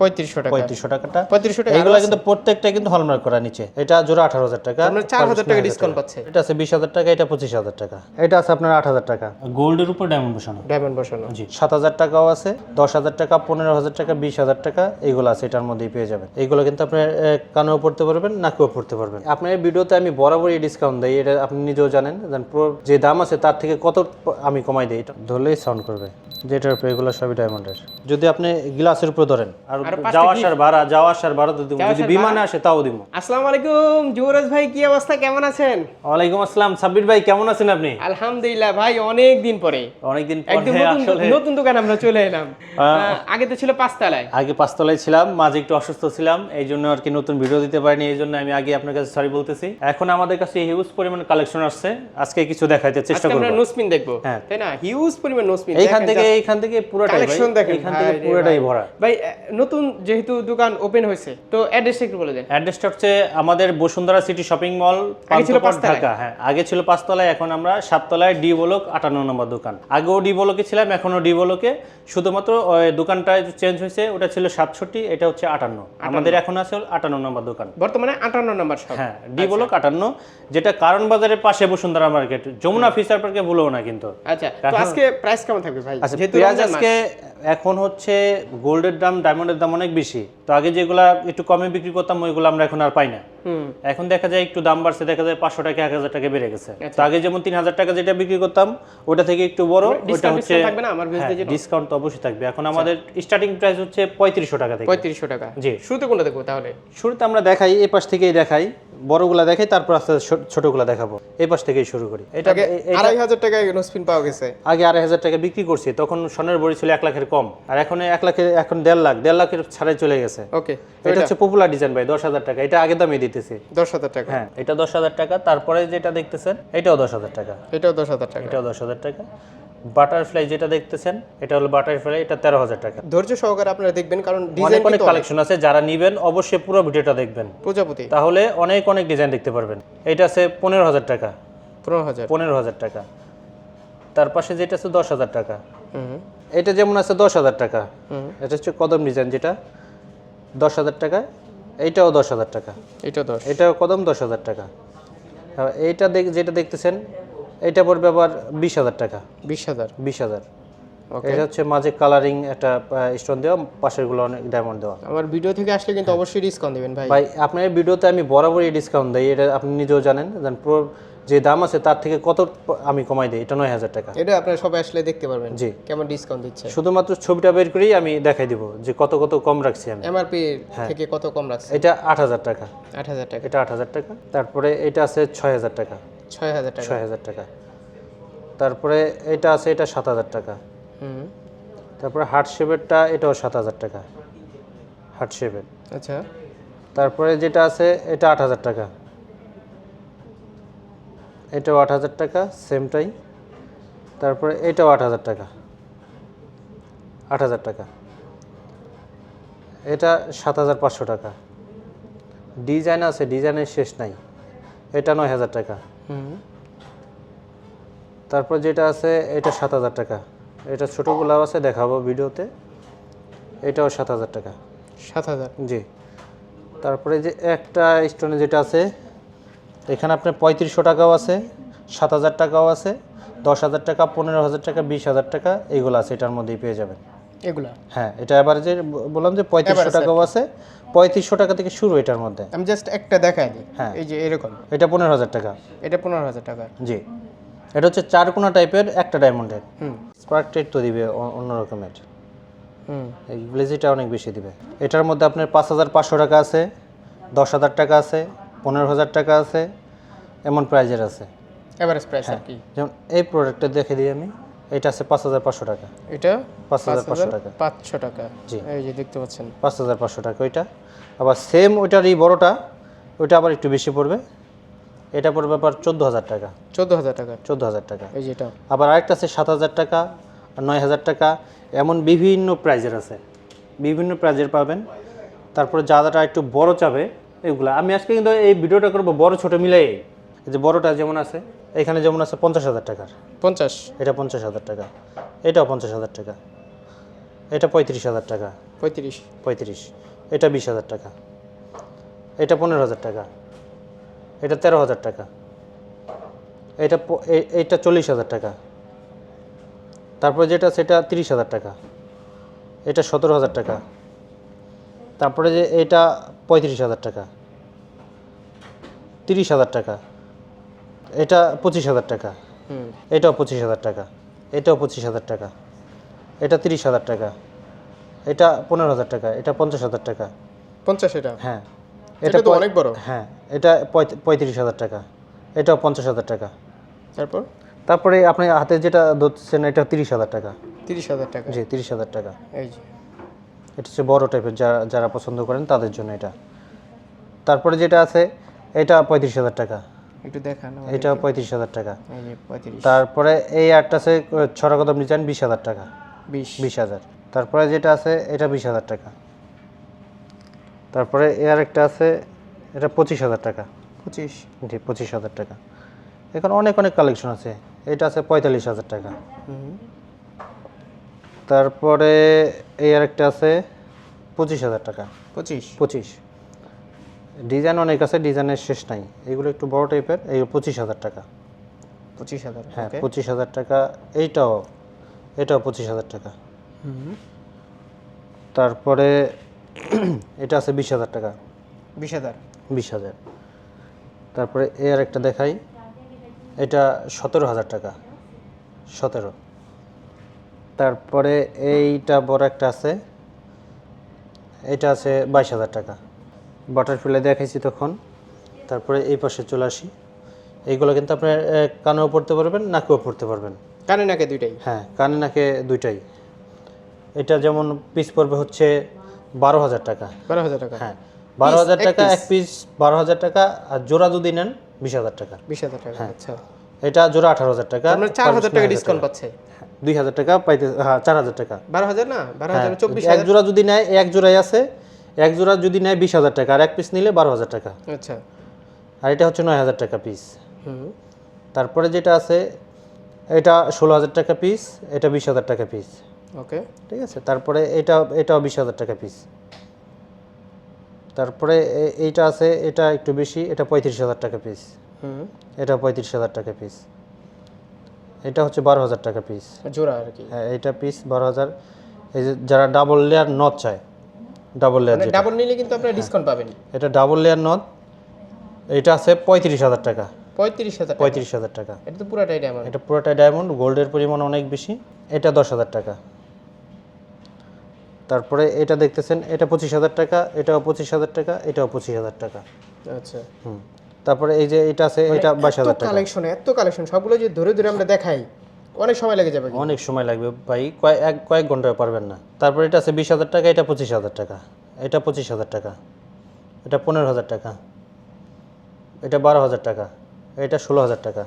পঁয়ত্রিশশো টাকা। পঁয়ত্রিশশো টাকাটা। পঁয়ত্রিশশো টাকা এগুলো কিন্তু প্রত্যেকটা কিন্তু হলমার্ক করা নিচে। এটা জোড়া আঠারো হাজার টাকা চার হাজার টাকা ডিসকাউন্ট পাচ্ছে। এটা আছে বিশ হাজার টাকা এটা পঁচিশ হাজার টাকা। এটা আছে আপনার আট হাজার টাকা। গোল্ডের উপর ডায়মন্ড বসানো। ডায়মন্ড বসানো। জি। সাত হাজার টাকাও আছে দশ হাজার টাকা পনেরো হাজার টাকা বিশ হাজার টাকা আছে এটার মধ্যেই পেয়ে যাবেন। কিন্তু আপনি কানেও পড়তে পারবেন নাকেও পড়তে পারবেন। আপনার ভিডিওতে আমি বরাবরই ডিসকাউন্ট দিই এটা আপনি নিজেও জানেন দেন পুরো যে দাম আছে তার থেকে কত আমি কমাই দিই এটা। ধরলেই সাউন্ড করবে। যেটার উপরে এগুলো সবই ডায়মন্ডের যদি আপনি গ্লাসের উপরে ধরেন আর যাওয়া আসার ভাড়া যাওয়া আসার ভাড়া তো দিব। যদি বিমানে আসে তাও দিব। আসসালামু আলাইকুম যুবরাজ ভাই কি অবস্থা? কেমন আছেন? ওয়ালাইকুম আসসালাম। সাব্বির ভাই কেমন আছেন আপনি? আলহামদুলিল্লাহ ভাই অনেক দিন পরে। অনেকদিন একদম পরে নতুন নতুন দোকান আমরা চলে এলাম। আগে তো ছিল পাঁচতলায়। আগে পাঁচতলায় ছিলাম মাঝে একটু অসুস্থ ছিলাম এই জন্য আর কি নতুন ভিডিও দিতে পারিনি এই জন্য আমি আগে আপনার কাছে সরি বলতেছি। এখন আমাদের কাছে হিউজ পরিমাণ কালেকশন আসছে। আজকে কিছু দেখাইতে চেষ্টা করব আমরা নোসপিন দেখব। হ্যাঁ। তাই না? হিউজ পরিমাণ নোসপিন এইখান থেকে এইখান থেকে পুরোটাই কালেকশন দেখেন। এইখান থেকে পুরোটাই ভরা। ভাই আহ, নতুন যেহেতু দোকান ওপেন হয়েছে তো অ্যাড্রেসটা একটু বলে দেন। অ্যাড্রেসটা হচ্ছে আমাদের Bashundhara city shopping mall. Dhaka. হ্যাঁ আগে ছিল পাঁচতলায় এখন আমরা সাততলায় ডি বলক আটান্ন নম্বর দোকান। আগেও ডি বলকে ছিলাম এখনও ডি বলকে শুধুমাত্র ওই দোকানটা চেঞ্জ হয়েছে ওটা ছিল সাতষট্টি এটা হচ্ছে আটান্ন। আমাদের এখন আছে আটান্ন নম্বর দোকান। বর্তমানে আটান্ন নম্বর হ্যাঁ ডি বলক আটান্ন যেটা কারণ বাজারের পাশে বসুন্ধরা মার্কেট যমুনা ফিচার পার্কে ভুলো না কিন্তু। আচ্ছা তো আজকে প্রাইস কেমন থাকবে ভাই? আচ্ছা যেহেতু। আজকে এখন হচ্ছে গোল্ডের দাম ডায়মন্ডের দাম অনেক বেশি। তো আগে যেগুলা একটু কমে বিক্রি করতাম ওইগুলো আমরা এখন আর পাই না। এখন দেখা যায় একটু দাম বাড়ছে দেখা যায় পাঁচশো টাকা এক হাজার টাকা বেড়ে গেছে। আচ্ছা। তো আগে যেমন তিন হাজার টাকা যেটা বিক্রি করতাম ওটা থেকে একটু বড় ওটা হচ্ছে থাকবে না? আমার ডিসকাউন্ট তো অবশ্যই থাকবে। এখন আমাদের স্টার্টিং প্রাইস হচ্ছে পঁয়ত্রিশশো টাকা থেকে। পঁয়ত্রিশশো টাকা। জি। শুরুতে কোনটা দেখব তাহলে? শুরুতে আমরা দেখাই এই পাশ থেকেই দেখাই। বড়গুলা দেখাই তারপর আস্তে আস্তে ছোটগুলা দেখাবো। এই পাশ থেকেই শুরু করি। এটা আড়াই হাজার টাকায় নোসপিন পাওয়া গেছে? আগে আড়াই হাজার টাকা বিক্রি করছি তখন সোনার বড়ি ছিল এক লাখের কম। আর এখন এক লাখের এখন দেড় লাখ দেড় লাখের ছাড়াই চলে গেছে। ওকে এটা হচ্ছে পপুলার ডিজাইন ভাই দশ হাজার টাকা। এটা আগে দামে দিতেছি। দশ হাজার টাকা। হ্যাঁ এটা দশ হাজার টাকা। তারপরে যেটা দেখতেছেন এটাও দশ হাজার টাকা। এটাও দশ হাজার টাকা। এটাও দশ হাজার টাকা। বাটারফ্লাই যেটা দেখতেছেন এটা হলো বাটারফ্লাই এটা তেরো হাজার টাকা। ধৈর্য সহকারে আপনারা দেখবেন কারণ অনেক ডিজাইন অনেক কালেকশন আছে যারা নিবেন অবশ্যই পুরো ভিডিওটা দেখবেন। প্রজাপতি। তাহলে অনেক অনেক ডিজাইন দেখতে পারবেন। এটা আছে পনেরো হাজার টাকা। পনেরো হাজার। পনেরো হাজার টাকা। তার পাশে যেটা আছে দশ হাজার টাকা। হুম। এটা যেমন আছে দশ হাজার টাকা। হুম। এটা হচ্ছে কদম ডিজাইন যেটা। দশ হাজার টাকা। এইটাও দশ হাজার টাকা। এটা দশ। এটাও কদম দশ হাজার টাকা। আর এইটা দেখ যেটা দেখতেছেন এটা পড়বে আবার বিশ হাজার টাকা। বিশ হাজার? বিশ হাজার। ওকে এটা হচ্ছে মাঝে কালারিং একটা স্টোন দেওয়া পাশেরগুলো অনেক ডায়মন্ড দেওয়া। আমার ভিডিও থেকে আসলে কিন্তু অবশ্যই ডিসকাউন্ট দিবেন ভাই। ভাই আপনার ভিডিওতে আমি বরাবরই ডিসকাউন্ট দেই এটা আপনি নিজেও জানেন যে দাম আছে তার থেকে কত আমি কমাই দিই এটা নয় হাজার টাকা। এটা আপনারা সবাই আসলে দেখতে পারবেন জি। কেমন ডিসকাউন্ট দিচ্ছে। শুধুমাত্র ছবিটা বের করেই আমি দেখাই দিব যে কত কত কম রাখছি আমি। এমআরপি হ্যাঁ। থেকে কত কম রাখছে এটা আট হাজার টাকা। আট হাজার টাকা। এটা আট হাজার টাকা। তারপরে এটা আছে ছয় হাজার টাকা। ছয় হাজার টাকা। ছয় হাজার টাকা। তারপরে এটা আছে এটা সাত হাজার টাকা। হুম। তারপরে হার্ট শেপেরটা এটাও সাত হাজার টাকা। হার্ট শেপের। আচ্ছা। তারপরে যেটা আছে এটা আট হাজার টাকা। এটাও আট হাজার টাকা সেমটাই তারপরে এটাও আট হাজার টাকা। আট হাজার টাকা। এটা সাত হাজার পাঁচশো টাকা। ডিজাইন আছে ডিজাইনের শেষ নাই। এটা নয় হাজার টাকা। তারপর যেটা আছে এটা সাত হাজার টাকা। এটা ছোটোগুলো আছে দেখাবো ভিডিওতে। এটাও সাত হাজার টাকা। সাত হাজার? জি। তারপরে যে একটা স্টোনে যেটা আছে এখানে আপনার পঁয়ত্রিশশো টাকাও আছে সাত হাজার টাকাও আছে দশ হাজার টাকা পনেরো হাজার টাকা বিশ হাজার টাকা এইগুলো আছে এটার মধ্যেই পেয়ে যাবেন। এগুলা? হ্যাঁ এটা যে বললাম যে পঁয়ত্রিশশো টাকাও আছে। পঁয়ত্রিশশো টাকা থেকে শুরু এটার মধ্যে। আমি জাস্ট একটা দেখাই দিই। হ্যাঁ। এই যে এরকম। এটা পনেরো হাজার টাকা। এটা পনেরো হাজার টাকা। জি। এটা হচ্ছে চারকোনা টাইপের একটা ডায়মন্ডের হুম। স্পার্ক টেট তো দিবে অন্য রকমের। হুম। এই ব্লেজিটা অনেক বেশি দিবে। এটার মধ্যে আপনার পাঁচ হাজার পাঁচশো টাকা আছে দশ হাজার টাকা আছে পনেরো হাজার টাকা আছে এমন প্রাইজের আছে। এভারেজ প্রাইস আর কি? যেমন এই প্রোডাক্টটা দেখে দিই আমি। এটা আছে পাঁচ হাজার পাঁচশো টাকা। এটা পাঁচ হাজার পাঁচশো টাকা। পাঁচশো টাকা। জি। এই যে দেখতে পাচ্ছেন। পাঁচ হাজার পাঁচশো টাকা ওইটা। আবার সেম ওইটার এই বড়োটা ওইটা আবার একটু বেশি পড়বে। এটা পড়বে আবার চোদ্দ হাজার টাকা। চোদ্দ হাজার টাকা। চোদ্দ হাজার টাকা। এই যে এটা। আবার আরেকটা আছে সাত হাজার টাকা আর নয় হাজার টাকা। এমন বিভিন্ন প্রাইজের আছে। বিভিন্ন প্রাইজের পাবেন। তারপরে যারা একটু বড় চাবে এগুলা। আমি আজকে কিন্তু এই ভিডিওটা করব বড় ছোট মিলাই। যে বড়টা যেমন আছে এখানে যেমন আছে পঞ্চাশ হাজার টাকার পঞ্চাশ এটা পঞ্চাশ হাজার টাকা এটাও পঞ্চাশ হাজার টাকা এটা পঁয়ত্রিশ হাজার টাকা পঁয়ত্রিশ পঁয়ত্রিশ এটা বিশ হাজার টাকা এটা পনেরো হাজার টাকা এটা তেরো হাজার টাকা এটা এইটা চল্লিশ হাজার টাকা তারপরে যেটা সেটা তিরিশ হাজার টাকা এটা সতেরো হাজার টাকা তারপরে যে এটা পঁয়ত্রিশ হাজার টাকা তিরিশ হাজার টাকা এটা পঁচিশ হাজার টাকা হুম এটাও পঁচিশ হাজার টাকা এটাও পঁচিশ হাজার টাকা এটা তিরিশ হাজার টাকা এটা পনেরো হাজার টাকা এটা পঞ্চাশ হাজার টাকা পঞ্চাশ এটা হ্যাঁ এটা তো অনেক বড় হ্যাঁ এটা পঁয়ত্রিশ হাজার টাকা এটাও পঞ্চাশ হাজার টাকা তারপর তারপরে আপনি হাতে যেটা ধরছেন এটা তিরিশ হাজার টাকা তিরিশ হাজার টাকা জি তিরিশ হাজার টাকা এই যে এটা হচ্ছে বড় টাইপের যারা যারা পছন্দ করেন তাদের জন্য এটা তারপরে যেটা আছে এটা পঁয়ত্রিশ হাজার টাকা একটু দেখান এটা পঁয়ত্রিশ হাজার টাকা। তারপরে এই আটটা আছে ছড়া কদম ডিজাইন বিশ হাজার টাকা। বিশ। বিশ হাজার। তারপরে যেটা আছে এটা বিশ হাজার টাকা। তারপরে এ আরেকটা আছে এটা পঁচিশ হাজার টাকা। পঁচিশ। জি পঁচিশ হাজার টাকা। এখন অনেক অনেক কালেকশন আছে। এটা আছে পঁয়তাল্লিশ হাজার টাকা। হুম। তারপরে এই আরেকটা আছে পঁচিশ হাজার টাকা। পঁচিশ। পঁচিশ। ডিজাইন অনেক আছে ডিজাইনের শেষ নাই। এগুলো একটু বড় টাইপের এই পঁচিশ হাজার টাকা। পঁচিশ হাজার হ্যাঁ পঁচিশ হাজার টাকা। এইটাও এটাও পঁচিশ হাজার টাকা। তারপরে এটা আছে বিশ হাজার টাকা। বিশ হাজার। বিশ হাজার। তারপরে এ আর একটা দেখাই। এটা সতেরো হাজার টাকা। সতেরো। তারপরে এইটা বড় একটা আছে। এটা আছে বাইশ হাজার টাকা। বাটারফ্লাই দেখাইছি তখন। তারপরে এই পাশে চলে আসি। এইগুলো কিন্তু আপনার কানেও পড়তে পারবেন নাকেও পড়তে পারবেন। কানে নাকে দুইটাই? হ্যাঁ কানে নাকে দুইটাই। এটা যেমন পিস পড়বে হচ্ছে বারো হাজার টাকা। বারো হাজার টাকা? হ্যাঁ বারো হাজার টাকা এক পিস বারো হাজার টাকা আর জোড়া যদি নেন বিশ হাজার টাকা। বিশ হাজার টাকা আচ্ছা। এটা জোড়া আঠারো হাজার টাকা চার হাজার টাকা ডিসকাউন্ট পাচ্ছে। হ্যাঁ, দুই হাজার টাকা পাইতে হ্যাঁ চার হাজার টাকা। বারো হাজার না? বারো হ্যাঁ, হাজার চব্বিশ এক জোড়া যদি নেয় এক জোড়াই আছে। এক জোড়া যদি নেয় বিশ হাজার টাকা আর এক পিস নিলে বারো হাজার টাকা। আচ্ছা। আর এটা হচ্ছে নয় হাজার টাকা পিস হুম। তারপরে যেটা আছে এটা ষোলো হাজার টাকা পিস এটা বিশ হাজার টাকা পিস ওকে। ঠিক আছে? তারপরে এটা এটাও বিশ হাজার টাকা পিস তারপরে এইটা আছে এটা একটু বেশি এটা পঁয়ত্রিশ হাজার টাকা পিস হুম। এটা পঁয়ত্রিশ হাজার টাকা পিস এটা হচ্ছে বারো হাজার টাকা পিস জোড়া আর কি। হ্যাঁ এইটা পিস বারো হাজার। এই যে যারা ডাবল লেয়ার নথ চায় ডাবল লেয়ার মানে ডাবল নিলে কিন্তু আপনারা ডিসকাউন্ট পাবেন। এটা ডাবল লেয়ার নথ এটা আছে পঁয়ত্রিশ হাজার টাকা। পঁয়ত্রিশ হাজার টাকা। পঁয়ত্রিশ হাজার টাকা। এটা তো পুরাটাই ডায়মন্ড এটা পুরোটাই ডায়মন্ড গোল্ডের পরিমাণ অনেক বেশি এটা দশ হাজার টাকা। তারপরে এটা দেখতেছেন এটা পঁচিশ হাজার টাকা এটাও পঁচিশ হাজার টাকা এটাও পঁচিশ হাজার টাকা। আচ্ছা। হুম। তারপরে এই যে এটা আছে এটা বাইশ হাজার টাকা। কালেকশন এত কালেকশন সবগুলো যে ধরে ধরে আমরা দেখাই অনেক সময় লেগে যাবে অনেক সময় লাগবে ভাই কয়েক এক কয়েক ঘন্টায় পারবেন না। তারপরে এটা আছে বিশ হাজার টাকা এটা পঁচিশ হাজার টাকা। এটা পঁচিশ হাজার টাকা। এটা পনেরো হাজার টাকা। এটা বারো হাজার টাকা। এটা ষোলো হাজার টাকা।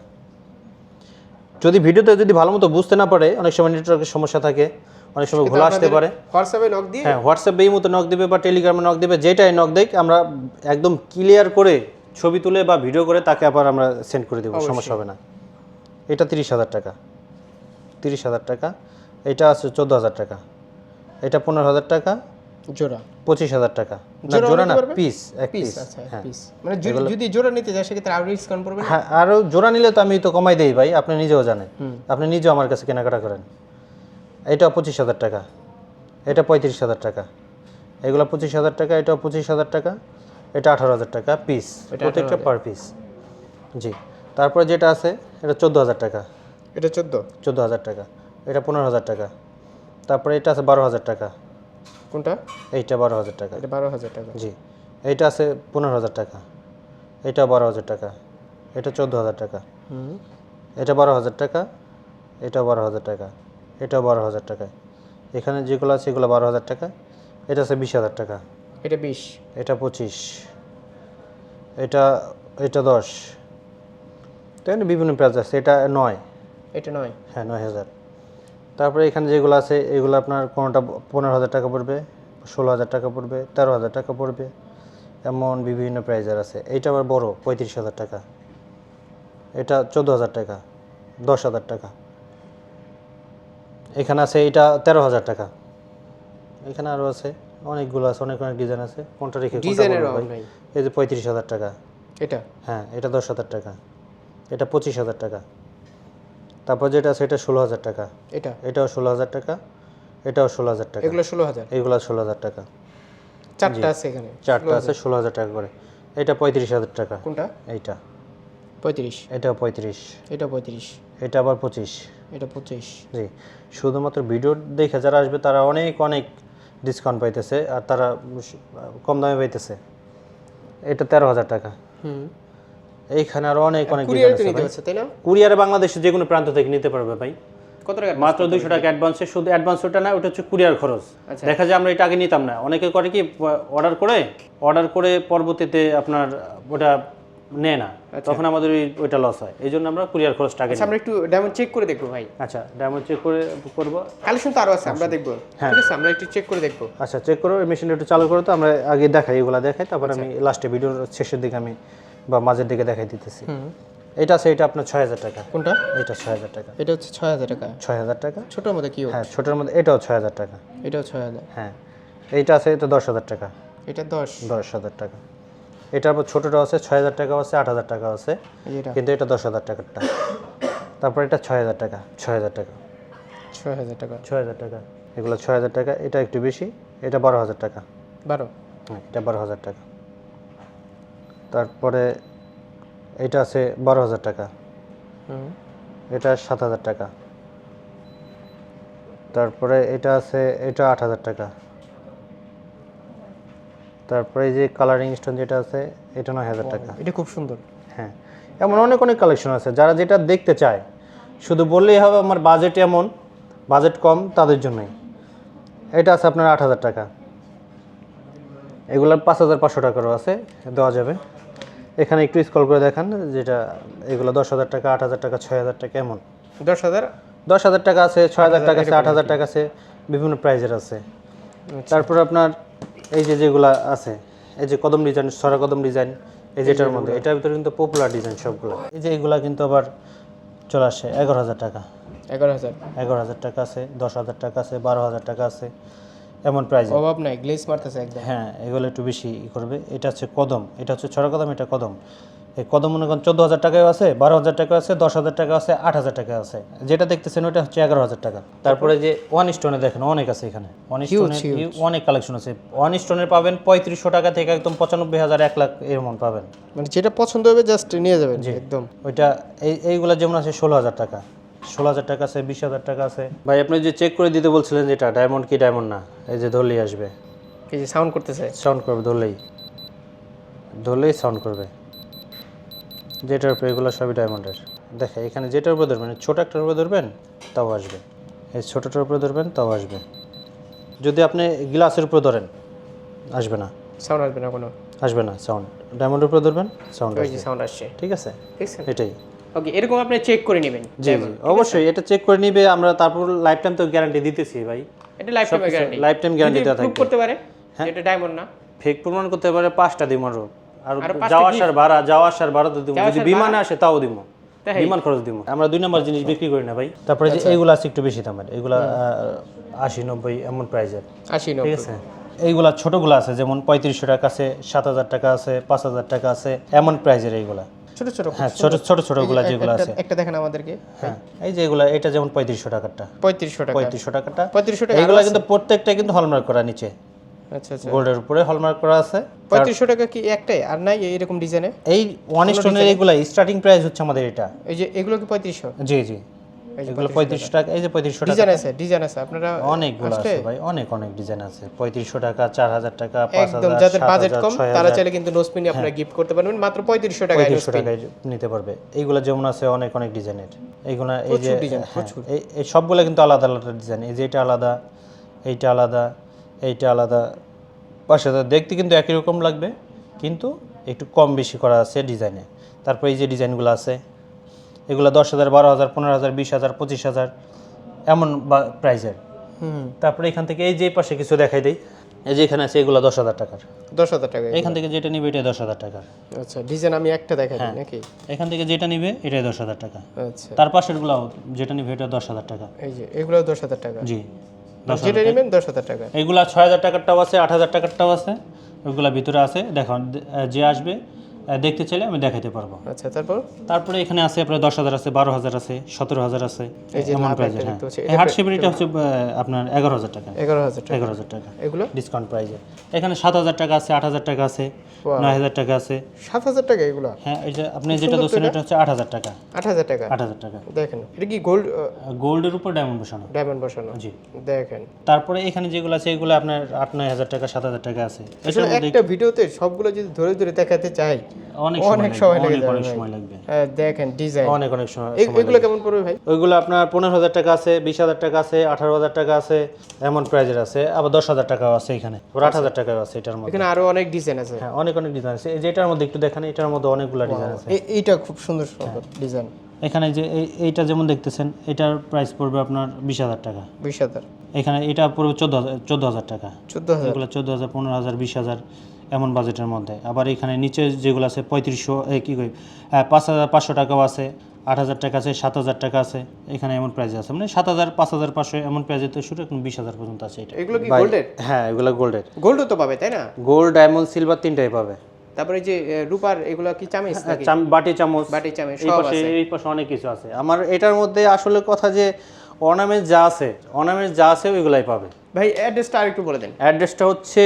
যদি ভিডিওতে যদি ভালো মতো বুঝতে না পারে অনেক সময় নেটওয়ার্কের সমস্যা থাকে অনেক সময় ভুল আসতে পারে। হোয়াটসঅ্যাপে নক দিয়ে হ্যাঁ হোয়াটসঅ্যাপে এই মতো নক দিবে বা টেলিগ্রামে নক দিবে যেটাই নক দেখ আমরা একদম ক্লিয়ার করে ছবি তুলে বা ভিডিও করে তাকে আবার আমরা সেন্ড করে দেবো সমস্যা হবে না। এটা তিরিশ হাজার টাকা। তিরিশ হাজার টাকা এটা আছে চোদ্দ হাজার টাকা। এটা পনেরো হাজার টাকা জোড়া। পঁচিশ হাজার টাকা। না জোড়া না পিস এক পিস আচ্ছা হ্যাঁ। মানে যদি- জোড়া নিতে যায় সেক্ষেত্রে আরও ডিসকাউন্ট পড়বে হ্যাঁ আরও জোড়া নিলে তো আমি তো কমাই দেই ভাই আপনি নিজেও জানেন। আপনি নিজেও আমার কাছে কেনাকাটা করেন। এটা পঁচিশ হাজার টাকা। এটা পঁয়ত্রিশ হাজার টাকা। এগুলো পঁচিশ হাজার টাকা এটাও পঁচিশ হাজার টাকা। এটা আঠারো হাজার টাকা পিস প্রত্যেকটা পার পিস জি। তারপরে যেটা আছে এটা চোদ্দ হাজার টাকা। এটা চোদ্দ চোদ্দ হাজার টাকা এটা পনেরো হাজার টাকা তারপরে এটা আছে বারো হাজার টাকা কোনটা এইটা বারো হাজার টাকা এটা বারো হাজার টাকা জি এইটা আছে পনেরো হাজার টাকা এটা বারো হাজার টাকা এটা চোদ্দ হাজার টাকা হুম এটা বারো হাজার টাকা এটা বারো হাজার টাকা এটাও বারো হাজার টাকা এখানে যেগুলো আছে এগুলো বারো হাজার টাকা এটা আছে বিশ হাজার টাকা এটা বিশ এটা পঁচিশ এটা এটা দশ তো বিভিন্ন প্রাইস আছে এটা নয় এটা নয়। হ্যাঁ নয় হাজার। তারপরে এখানে যেগুলো আছে এগুলো আপনার কোনোটা পনেরো হাজার টাকা পড়বে ষোলো হাজার টাকা পড়বে তেরো হাজার টাকা পড়বে এমন বিভিন্ন প্রাইজের আছে। এইটা আবার বড় পঁয়ত্রিশ হাজার টাকা। এটা চোদ্দ হাজার টাকা দশ হাজার টাকা। এখানে আছে এটা তেরো হাজার টাকা। এখানে আরও আছে অনেকগুলো আছে অনেক অনেক ডিজাইন আছে। কোনটা রেখে ডিজাইনের এই যে পঁয়ত্রিশ হাজার টাকা। এটা? হ্যাঁ এটা দশ হাজার টাকা। এটা পঁচিশ হাজার টাকা। তারপর যেটা আছে এটা ষোলো হাজার টাকা। এটা? এটাও ষোলো হাজার টাকা এটাও ষোলো হাজার টাকা। এগুলো ষোলো হাজার এইগুলো ষোলো হাজার টাকা। চারটা আছে এখানে চারটা আছে ষোলো হাজার টাকা করে। এটা পঁয়ত্রিশ হাজার টাকা। কোনটা? এইটা। পঁয়ত্রিশ। এটাও পঁয়ত্রিশ। এটা পঁয়ত্রিশ। এটা আবার পঁচিশ। এটা পঁচিশ। জি। শুধুমাত্র ভিডিও দেখে যারা আসবে তারা অনেক অনেক ডিসকাউন্ট পাইতেছে আর তারা কম দামে পাইতেছে। এটা তেরো হাজার টাকা। হুম। এইখানে আরও অনেক অনেক কুরিয়ারে বাংলাদেশে যে কোনো প্রান্ত থেকে নিতে পারবে ভাই। কত টাকা মাত্র দুইশো টাকা অ্যাডভান্সে শুধু অ্যাডভান্স ওটা না ওটা হচ্ছে কুরিয়ার খরচ। আচ্ছা। দেখা যায় আমরা এটা আগে নিতাম না। অনেকে করে কি অর্ডার করে অর্ডার করে পরবর্তীতে আপনার ওটা নেয় না। তখন আমাদের ওই ওইটা লস হয়। এই জন্য আমরা কুরিয়ার খরচটা আগে আচ্ছা আমরা একটু ডায়মন্ড চেক করে দেখব ভাই। আচ্ছা ডায়মন্ড চেক করে করব। কালেকশন তো আরও আছে আমরা দেখব। ঠিক আছে আমরা একটু চেক করে দেখব। আচ্ছা চেক করো মেশিনটা একটু চালু করো তো আমরা আগে দেখাই এগুলো দেখাই তারপর আমি লাস্টে ভিডিওর শেষের দিকে আমি বা মাঝের দিকে দেখাই দিতেছি এটা আছে এটা আপনার ছয় হাজার টাকা কোনটা এটা ছয় হাজার টাকা এটা হচ্ছে ছয় হাজার টাকা ছয় হাজার টাকা ছোটোর মধ্যে কি হ্যাঁ ছোটোর মধ্যে এটাও ছয় হাজার টাকা এটাও ছয় হাজার হ্যাঁ এইটা আছে এটা দশ হাজার টাকা এটা দশ দশ হাজার টাকা এটার পর ছোটোটা আছে ছয় হাজার টাকা আছে আট হাজার টাকা আছে কিন্তু এটা দশ হাজার টাকারটা তারপর এটা ছয় হাজার টাকা ছয় হাজার টাকা ছয় হাজার টাকা ছয় হাজার টাকা এগুলো ছয় হাজার টাকা এটা একটু বেশি এটা বারো হাজার টাকা বারো হ্যাঁ এটা বারো হাজার টাকা তারপরে এটা আছে বারো হাজার টাকা। হুম। এটা সাত হাজার টাকা। তারপরে এটা আছে এটা আট হাজার টাকা। তারপরে যে কালারিং স্টোন যেটা আছে এটা নয় হাজার টাকা। এটা খুব সুন্দর। হ্যাঁ এমন অনেক অনেক কালেকশন আছে। যারা যেটা দেখতে চায় শুধু বললেই হবে আমার বাজেট এমন বাজেট কম তাদের জন্যই। এটা আছে আপনার আট হাজার টাকা। এগুলোর পাঁচ হাজার পাঁচশো টাকারও আছে দেওয়া যাবে। এখানে একটু স্কল করে দেখান যেটা এগুলো দশ হাজার টাকা আট হাজার টাকা ছয় হাজার টাকা এমন। দশ হাজার? দশ হাজার টাকা আছে ছয় হাজার টাকা আছে আট হাজার টাকা আছে বিভিন্ন প্রাইজের আছে। তারপর আপনার এই যে যেগুলা আছে এই যে কদম ডিজাইন সরা কদম ডিজাইন এই যেটার মধ্যে এটার ভিতরে কিন্তু পপুলার ডিজাইন সবগুলো। এই যে এগুলা কিন্তু আবার চলে আসে এগারো হাজার টাকা। এগারো হাজার। এগারো হাজার টাকা আছে দশ হাজার টাকা আছে বারো হাজার টাকা আছে। এমন প্রাইজ অভাব নাই গ্লেস মারতেছে একদম। হ্যাঁ এগুলো একটু বেশি করবে। এটা হচ্ছে কদম এটা হচ্ছে ছড়া কদম এটা কদম। এই কদম মনে করেন চোদ্দ হাজার টাকাও আছে বারো হাজার টাকা আছে দশ হাজার টাকা আছে আট হাজার টাকা আছে। যেটা দেখতেছেন ওটা হচ্ছে এগারো হাজার টাকা। তারপরে যে ওয়ান স্টোনে দেখেন অনেক আছে এখানে। অনেক কালেকশন আছে। ওয়ান স্টোনের পাবেন পঁয়ত্রিশশো টাকা থেকে একদম পঁচানব্বই হাজার এক লাখ এরমন পাবেন। মানে যেটা পছন্দ হবে জাস্ট নিয়ে যাবেন একদম। ওইটা এই এইগুলো যেমন আছে ষোলো হাজার টাকা। ষোলো হাজার টাকা আছে বিশ হাজার টাকা আছে। ভাই আপনি যে চেক করে দিতে বলছিলেন যেটা ডায়মন্ড কি ডায়মন্ড না এই যে ধরলেই আসবে। এই যে সাউন্ড করতেছে। সাউন্ড করবে ধরলেই। ধরলেই সাউন্ড করবে। যেটার উপরে এগুলো সবই ডায়মন্ডের দেখে এখানে যেটার উপরে ধরবেন ছোটো একটার উপরে ধরবেন তাও আসবে। এই ছোটোটার উপরে ধরবেন তাও আসবে। যদি আপনি গ্লাসের উপরে ধরেন আসবে না। সাউন্ড আসবে না কোনো। আসবে না সাউন্ড ডায়মন্ডের উপরে ধরবেন সাউন্ড সাউন্ড আসছে। ঠিক আছে? ঠিক আছে এটাই। ওকে এরকম আপনি চেক করে নেবেন। জি জি অবশ্যই এটা চেক করে নিবে আমরা তারপর লাইফ টাইম তো গ্যারান্টি দিতেছি ভাই। এটা lifetime guarantee lifetime guarantee দেওয়া থাকবে। করতে পারে? যে এটা ডায়মন্ড না? ফেক প্রমাণ করতে পারে পাঁচটা দিব আরও আর আর যাওয়া আসার ভাড়া যাওয়া আসার ভাড়া তো দিব। যদি বিমানে আসে তাও দিব। বিমান খরচ দিব। আমরা দুই নম্বর জিনিস বিক্রি করি না ভাই। তারপরে যে এইগুলো আছে একটু বেশি দামের। এগুলা আশি নব্বই এমন প্রাইজের আশি ঠিক আছে? এইগুলা ছোটগুলো আছে যেমন পঁয়ত্রিশশো টাকা আছে সাত হাজার টাকা আছে পাঁচ হাজার টাকা আছে এমন প্রাইজের এইগুলা। ছোট ছোট হ্যাঁ ছোট ছোট ছোটগুলা যেগুলো আছে। একটা দেখেন আমাদেরকে। হ্যাঁ এই যে এগুলা এটা যেমন পঁয়ত্রিশশো টাকারটা। পঁয়ত্রিশশো টাকা। পঁয়ত্রিশশো টাকাটা পঁয়ত্রিশশো টাকা এগুলো কিন্তু প্রত্যেকটা কিন্তু হলমার্ক করা নিচে। আচ্ছা আচ্ছা। গোল্ডের উপরে হলমার্ক করা আছে। পঁয়ত্রিশশো টাকা কি একটাই? আর নাই এরকম ডিজাইনে এই ওয়ান স্টোনের এইগুলা স্টার্টিং প্রাইস হচ্ছে আমাদের এটা। এই যে এগুলো কি পঁয়ত্রিশশো? জি জি। এগুলো পঁয়ত্রিশশো টাকা। এই যে পঁয়ত্রিশশো টাকা। ডিজাইন আছে ডিজাইন আছে। আপনারা অনেকগুলো আছে ভাই অনেক অনেক ডিজাইন আছে। পঁয়ত্রিশশো টাকা চার হাজার টাকা একদম যাদের বাজেট কম তারা চাইলে কিন্তু নোসপিনি আপনারা গিফট করতে পারবেন। মাত্র পঁয়ত্রিশশো টাকায় পঁয়ত্রিশশো টাকায় নিতে পারবে। এইগুলো যেমন আছে অনেক অনেক ডিজাইনের এইগুলো এই যে হ্যাঁ, এই- সবগুলো কিন্তু আলাদা আলাদা ডিজাইন। এই যে এটা আলাদা এইটা আলাদা এইটা আলাদা। পাশে দেখতে কিন্তু একই রকম লাগবে কিন্তু একটু কম বেশি করা আছে ডিজাইনে। তারপর এই যে ডিজাইনগুলো আছে এগুলো দশ হাজার বারো হাজার পনেরো হাজার বিশ হাজার পঁচিশ হাজার এমন প্রাইজের। হুম। তারপরে এখান থেকে এই যে পাশে কিছু দেখাই দেয় এই যে এখানে আছে এগুলো দশ হাজার টাকার। দশ হাজার টাকা এখান থেকে যেটা নিবে এটা দশ হাজার টাকার। আচ্ছা ডিজাইন আমি একটা দেখাই দিই নাকি? এখান থেকে যেটা নিবে এটাই দশ হাজার টাকা। আচ্ছা। তার পাশেরগুলো যেটা নিবে এটা দশ হাজার টাকা। এই যে এগুলো দশ হাজার টাকা। জি। যেটা নেবেন দশ হাজার টাকা। এইগুলা ছয় হাজার টাকারটাও আছে আট হাজার টাকারটাও আছে। ওইগুলা ভিতরে আছে। দেখুন যে আসবে দেখতে চাইলে আমি দেখাতে পারব। আচ্ছা তারপর? তারপরে এখানে আছে আপনার দশ হাজার আছে বারো হাজার আছে সতেরো হাজার আছে এমন লাভ হ্যাঁ। শেপের এটা হচ্ছে আপনার এগারো হাজার টাকা। এগারো হাজার টাকা। এগারো হাজার টাকা। এগুলো? ডিসকাউন্ট প্রাইজে এখানে সাত হাজার টাকা আছে আট হাজার টাকা আছে নয় হাজার টাকা আছে। সাত হাজার টাকা এগুলো? হ্যাঁ এই যে আপনি যেটা ধরছেন এটা? হচ্ছে আট হাজার টাকা। আট হাজার টাকা? আট হাজার টাকা। দেখেন এটা কি গোল্ড গোল্ডের উপর ডায়মন্ড বসানো। ডায়মন্ড বসানো? জি। দেখেন। তারপরে এখানে যেগুলো আছে এগুলো আপনার আট নয় হাজার টাকা সাত হাজার টাকা আছে। একটা ভিডিওতে সবগুলো যদি ধরে ধরে দেখাতে চাই অনেক সময়। সময় লাগবে হ্যাঁ, দেখেন ডিজাইন অনেক অনেক সময় এগুলো কেমন পড়বে ভাই? ওইগুলো আপনার পনেরো হাজার টাকা আছে বিশ হাজার টাকা আছে আঠারো হাজার টাকা আছে এমন প্রাইজের আছে আবার দশ হাজার টাকাও আছে এখানে। আবার আট হাজার টাকাও আছে এটার মধ্যে। এখানে আরও অনেক ডিজাইন আছে। হ্যাঁ অনেক অনেক ডিজাইন আছে। এই মধ্যে একটু দেখেন এটার মধ্যে অনেকগুলো ডিজাইন আছে। এইটা খুব সুন্দর সুন্দর ডিজাইন এখানে যে এইটা যেমন দেখতেছেন এটার প্রাইস পড়বে আপনার বিশ হাজার টাকা। বিশ হাজার। এখানে এটা পড়বে চোদ্দ হাজার চোদ্দ হাজার টাকা। চোদ্দ হাজার। চোদ্দ হাজার পনেরো হাজার বিশ হাজার এমন বাজেটের মধ্যে। আবার এখানে নিচে যেগুলো আছে পঁয়ত্রিশশো কী করি হ্যাঁ, পাঁচ হাজার পাঁচশো টাকাও আছে আট হাজার টাকা আছে সাত হাজার টাকা আছে এখানে এমন প্রাইজে আছে। মানে সাত হাজার পাঁচ হাজার পাঁচশো এমন প্রাইজে তো শুরু এখন বিশ হাজার পর্যন্ত আছে এটা। এগুলো কি গোল্ডের? হ্যাঁ এগুলো গোল্ডের। গোল্ডও তো পাবে তাই না? গোল্ড ডায়মন্ড সিলভার তিনটাই পাবে। তারপরে যে রূপার এগুলো কি চামিচ নাকি? বাটি চামচ। বাটি চামিচ এই সব পাশে আছে। এই পাশে অনেক কিছু আছে। আমার এটার মধ্যে আসলে কথা যে অর্নামেন্ট যা আছে অর্নামেন্ট যা আছে ওইগুলাই পাবে। ভাই অ্যাড্রেসটা আরেকটু বলে দেন। অ্যাড্রেসটা হচ্ছে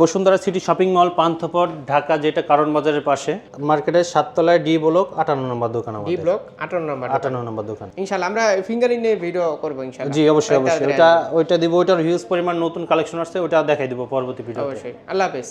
Bashundhara city shopping mall Panthapath Dhaka যেটা কারণ বাজারের পাশে। মার্কেটের সাততলায় ডি ব্লক আটান্ন নম্বর দোকান ডি ব্লক আঠারো নাম্বার আটান্ন নম্বর দোকান। ইনশাল্লাহ আমরা ফিঙ্গারিং নিয়ে ভিডিও করব ইনশাল্লাহ জি অবশ্যই অবশ্যই। ওটা ওইটা দিব ওইটার হিউজ পরিমাণ নতুন কালেকশন আসছে ওটা দেখাই দিব পরবর্তী ভিডিও অবশ্যই। আল্লাহ হাফেজ।